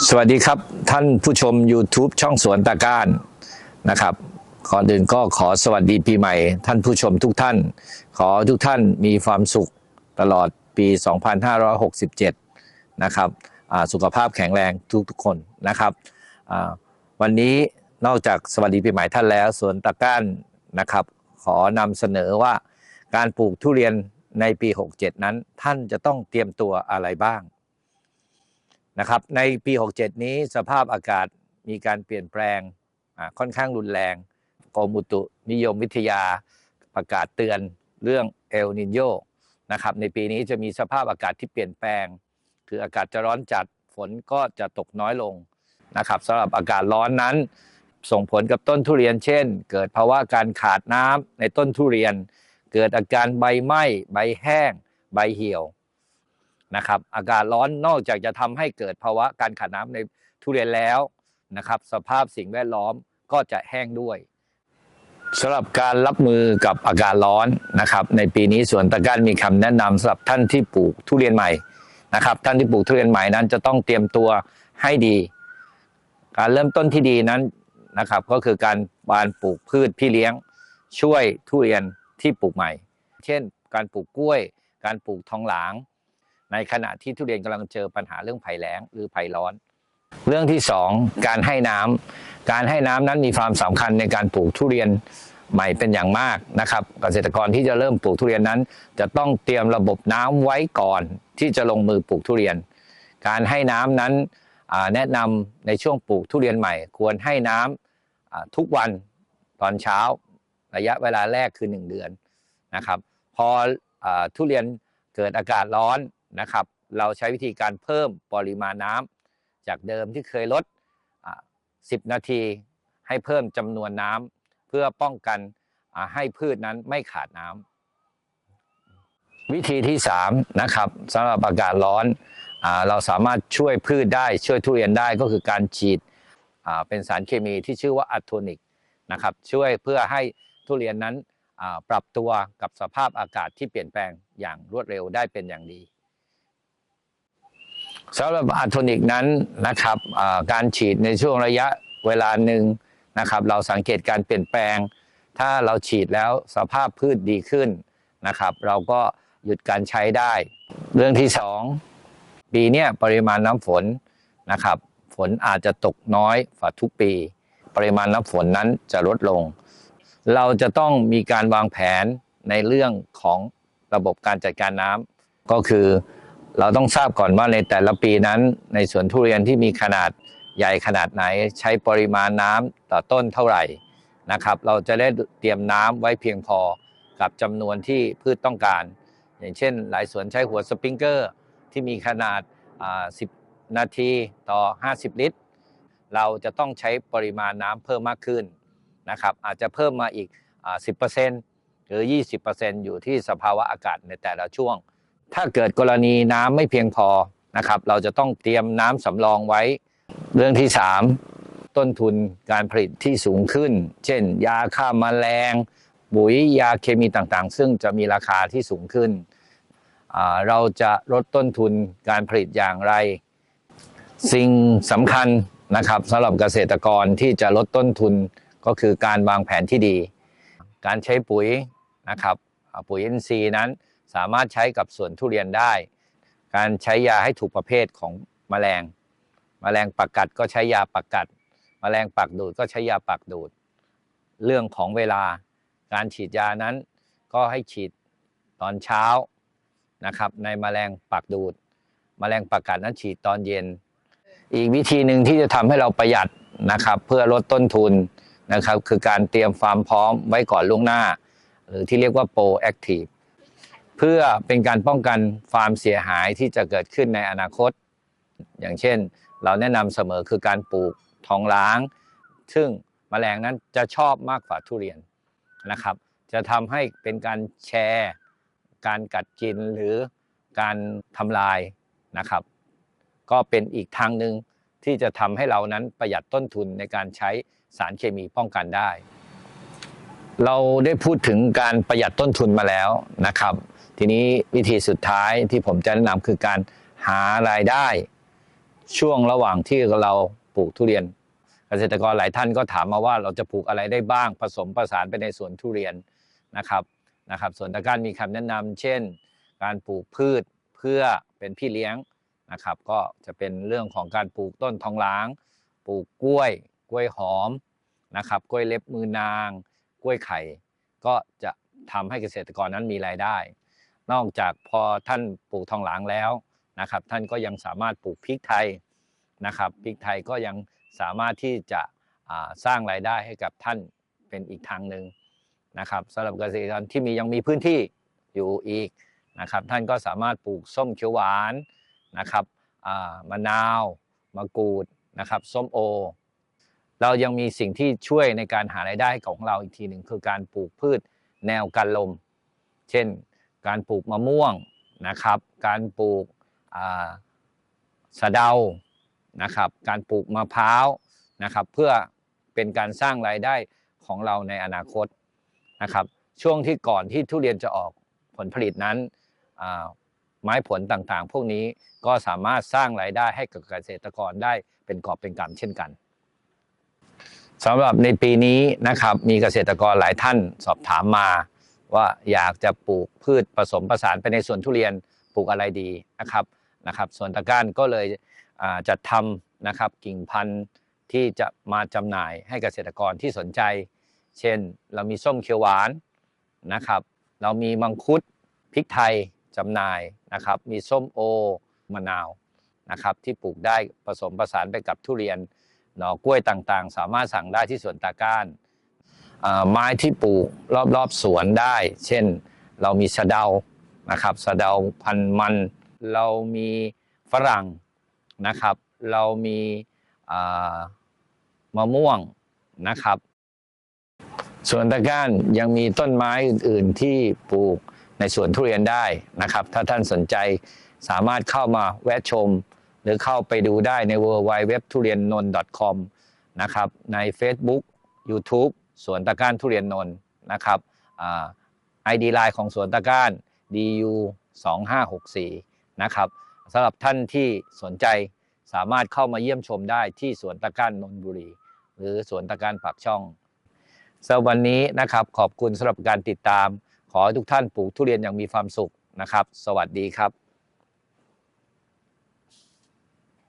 สวัสดีครับท่านผู้ชม YouTube ช่องสวนตาก้านนะครับก่อนอื่นก็ขอสวัสดีปีใหม่ ท่านผู้ชมทุกท่าน ขอทุกท่านมีความสุขตลอดปี 2567 นะครับสุขภาพแข็งแรงทุกๆคนนะครับวันนี้นอกจากสวัสดีปีใหม่ท่านแล้วสวนตาก้านนะครับขอนำเสนอว่าการปลูกทุเรียนในปี 67 นั้นท่านจะต้องเตรียมตัวอะไรบ้าง นะครับในปี 67 นี้สภาพอากาศมีการเปลี่ยนแปลงค่อนข้างรุนแรงกรมอุตุนิยมวิทยาประกาศเตือนเรื่องเอลนินโยนะครับในปีนี้จะมีสภาพอากาศที่เปลี่ยนแปลง คืออากาศจะร้อนจัดฝนก็จะตกน้อยลงนะครับสำหรับอากาศร้อนนั้น ส่งผลกับต้นทุเรียนเช่น เกิดภาวะการขาดน้ำในต้นทุเรียน เกิดอาการใบไหม้ใบแห้ง ใบเหี่ยว นะครับ อากาศร้อนนอกจากจะทำให้เกิดภาวะการขาดน้ำในทุเรียนแล้วนะครับ สภาพสิ่งแวดล้อมก็จะแห้งด้วยสำหรับการรับมือกับอากาศร้อนนะครับ ในปีนี้สวนตะการมีคำแนะนำสำหรับท่านที่ปลูกทุเรียนใหม่นะครับ ท่านที่ปลูกทุเรียนใหม่นั้นจะต้องเตรียมตัวให้ดี การเริ่มต้นที่ดีนั้นนะครับ ก็คือการบานปลูกพืชพี่เลี้ยง ช่วยทุเรียนที่ปลูกใหม่ เช่น การปลูกกล้วย การปลูกทองหลาง ในขณะที่ทุเรียนกำลังเจอปัญหาเรื่องภัยแล้งหรือภัยร้อน เรื่องที่สองการให้น้ำการให้น้ำนั้นมีความสำคัญในการปลูกทุเรียนใหม่เป็นอย่างมากนะครับเกษตรกรที่จะเริ่มปลูกทุเรียนนั้น จะต้องเตรียมระบบน้ำไว้ก่อนที่จะลงมือปลูกทุเรียน การให้น้ำนั้นแนะนำในช่วงปลูกทุเรียนใหม่ ควรให้น้ำอ่าทุกวันตอนเช้าระยะเวลาแรกคือ 1 เดือนนะครับ พออทุเรียนเกิดอากาศร้อน นะครับ เราใช้วิธีการเพิ่มปริมาณน้ำจากเดิมที่เคยลด 10 นาที ให้เพิ่มจำนวนน้ำเพื่อป้องกันให้พืชนั้นไม่ขาดน้ำวิธีที่3นะครับสำหรับอากาศร้อนอเราสามารถช่วยพืชได้ช่วยทุเรียนได้ก็คือการฉีดเป็นสารเคมีที่ชื่อว่าอะโทนิกนะครับช่วยเพื่อให้ทุเรียนนั้นปรับตัวกับสภาพอากาศที่เปลี่ยนแปลงอย่างรวดเร็วได้เป็นอย่างดี สำหรับอะโทนิกนั้นนะครับการฉีดในช่วงระยะเวลาหนึ่งนะครับ เราสังเกตการเปลี่ยนแปลง ถ้าเราฉีดแล้วสภาพพืชดีขึ้นนะครับ เราก็หยุดการใช้ได้ เรื่องที่สองปีนี้ปริมาณน้ำฝนนะครับ ฝนอาจจะตกน้อยกว่าทุกปี ปริมาณน้ำฝนนั้นจะลดลง เราจะต้องมีการวางแผนในเรื่องของระบบการจัดการน้ำก็คือ เราต้องทราบก่อนว่าในแต่ละปีนั้น ในสวนทุเรียนที่มีขนาดใหญ่ขนาดไหน ใช้ปริมาณน้ำต่อต้นเท่าไหร่นะครับ เราจะได้เตรียมน้ำไว้เพียงพอกับจำนวนที่พืชต้องการ อย่างเช่น หลายสวนใช้หัวสปริงเกอร์ที่มีขนาด 10 นาทีต่อ 50 ลิตร เราจะต้องใช้ปริมาณน้ำเพิ่มมากขึ้นนะครับ อาจจะเพิ่มมาอีกอ10%หรือ 20%อยู่ที่สภาวะอากาศในแต่ละช่วง ถ้าเกิดกรณีน้ำไม่เพียงพอนะครับ เราจะต้องเตรียมน้ำสำรองไว้ เรื่องที่ 3 ต้นทุนการผลิตที่สูงขึ้น เช่น ยาฆ่าแมลงปุ๋ยยาเคมีต่างๆ ซึ่งจะมีราคาที่สูงขึ้น เราจะลดต้นทุนการผลิตอย่างไร สิ่งสำคัญนะครับสำหรับเกษตรกรที่จะลดต้นทุนก็คือการวางแผนที่ดี การใช้ปุ๋ยนะครับปุ๋ยอินทรีย์นั้น สามารถใช้กับสวนทุเรียนได้ การใช้ยาให้ถูกประเภทของแมลงแมลงปักกัดก็ใช้ยาปักกัดแมลงปักดูดก็ใช้ยาปักดูด เรื่องของเวลาการฉีดยานั้นก็ให้ฉีดตอนเช้านะครับ ในแมลงปักดูดแมลงปักกัดนั้นฉีดตอนเย็น อีกวิธีหนึ่งที่จะทำให้เราประหยัดนะครับ เพื่อลดต้นทุนนะครับ คือการเตรียมความพร้อมไว้ก่อนล่วงหน้า หรือที่เรียกว่า proactive เพื่อเป็นการป้องกันความเสียหายที่จะเกิดขึ้นในอนาคต อย่างเช่น เราแนะนำเสมอคือการปลูกทองล้าง ซึ่งแมลงนั้นจะชอบมากกว่าทุเรียนนะครับ จะทำให้เป็นการแชร์ การกัดกินหรือการทำลายนะครับ ก็เป็นอีกทางหนึ่งที่จะทำให้เรานั้นประหยัดต้นทุนในการใช้สารเคมีป้องกันได้ เราได้พูดถึงการประหยัดต้นทุนมาแล้วนะครับ ทีนี้วิธีสุดท้ายที่ผมจะแนะนำคือการหารายได้ ช่วงระหว่างที่เราปลูกทุเรียน เกษตรกรหลายท่านก็ถามมาว่าเราจะปลูกอะไรได้บ้างผสมผสานไปในสวนทุเรียนนะครับนะครับส่วนตะการมีคำแนะนำเช่น การปลูกพืชเพื่อเป็นพี่เลี้ยงนะครับ ก็จะเป็นเรื่องของการปลูกต้นทองหลาง ปลูกกล้วย กล้วยหอมนะครับ กล้วยเล็บมือนาง กล้วยไข่ ก็จะทำให้เกษตรกรนั้นมีรายได้ นอกจากพอท่านปลูกทองหลางแล้วนะครับ ท่านก็ยังสามารถปลูกพริกไทยนะครับพริกไทยก็ยังสามารถที่จะสร้างรายได้ให้กับท่านเป็นอีกทางหนึ่งนะครับสำหรับเกษตรกรที่มียังมีพื้นที่อยู่อีกนะครับท่านก็สามารถปลูกส้มเขียวหวานนะครับมะนาวมะกรูดนะครับส้มโอ เรายังมีสิ่งที่ช่วยในการหารายได้ของเราอีกทีหนึ่งคือการปลูกพืชแนวกันลม เช่น การปลูกมะม่วงนะครับ การปลูกอ่าสะเดานะครับ การปลูกมะพร้าวนะครับ เพื่อเป็นการสร้างรายได้ของเราในอนาคตนะครับ ช่วงที่ก่อนที่ทุเรียนจะออกผลผลิตนั้นไม้ผลต่างๆ พวกนี้ก็สามารถสร้างรายได้ให้กับเกษตรกรได้เป็นกอบเป็นกำเช่นกันสำหรับในปีนี้นะครับมีเกษตรกรหลายท่านสอบถามมา ว่าอยากจะปลูกพืชผสมผสานไปในสวนทุเรียนปลูกอะไรดีนะครับนะครับสวนตะกร้านก็เลยจัดทำนะครับกิ่งพันธุ์ที่จะมาจำหน่ายให้เกษตรกรที่สนใจ เช่น เรามีส้มเขียวหวานนะครับ เรามีมังคุดพริกไทยจำหน่ายนะครับ มีส้มโอมะนาวนะครับที่ปลูกได้ผสมผสานไปกับทุเรียนหน่อกล้วยต่างๆ สามารถสั่งได้ที่สวนตาก้าน ไม้ที่ปลูกรอบๆสวนได้ เช่นเรามีสะเดานะครับสะเดาพันมัน เรามีฝรั่งนะครับ เรามีมะม่วงนะครับสวนตะก้านยังมีต้นไม้อื่น ๆ ที่ปลูกในสวนทุเรียนได้นะครับ ถ้าท่านสนใจสามารถเข้ามาแวะชม หรือเข้าไปดูได้ใน w w w ทุเรียนนน .com นะครับใน Facebook YouTube สวนตะก้านทุเรียนนนท์นะครับไอดีไลน์ของสวนตะก้าน du 2564นะครับสำหรับท่านที่สนใจสามารถเข้ามาเยี่ยมชมได้ที่สวนตะก้านนนทบุรี หรือสวนตะก้านปากช่องสำหรับวันนี้นะครับขอบคุณสำหรับการติดตาม ขอให้ทุกท่านปลูกทุเรียนอย่างมีความสุขนะครับ สวัสดีครับ